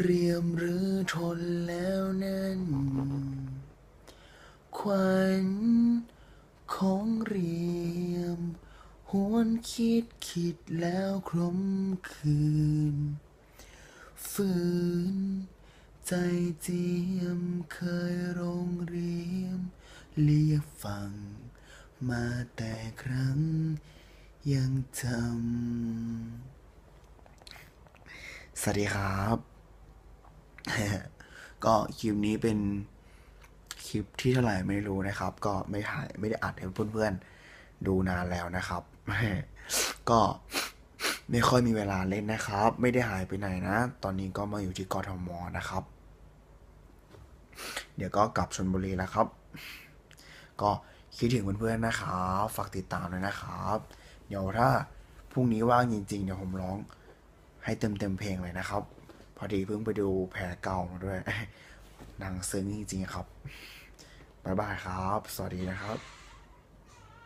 เรียมหรือทนแล้วนั้นขวัญของเรียม หวนคิดคิดแล้วครมคืน ฝืน ใจเจียมเคยโรงเรียมเรียฟัง มาแต่ครั้งยังจำสวัสดีครับ ก็คลิปนี้เป็นคลิปที่เท่าไหร่ไม่รู้นะครับ ก็ไม่ถ่ายไม่ได้อัดให้เพื่อนๆดูนานแล้วนะครับ ก็ไม่ค่อยมีเวลาเล่นนะครับ ไม่ได้หายไปไหนนะ ตอนนี้ก็มาอยู่ที่กทมนะครับ เดี๋ยวก็กลับชนบุรีแล้วครับ ก็คิดถึงเพื่อนๆนะครับฝากติดตามด้วยนะครับ เดี๋ยวถ้าพรุ่งนี้ว่างจริงๆ เดี๋ยวผมร้องให้เต็มๆเพลงเลยนะครับ อดีเพิ่งไปดูแผลเก่ามาด้วยนังซึ้งจริงๆครับ บ๊ายบายครับ สวัสดีนะครับ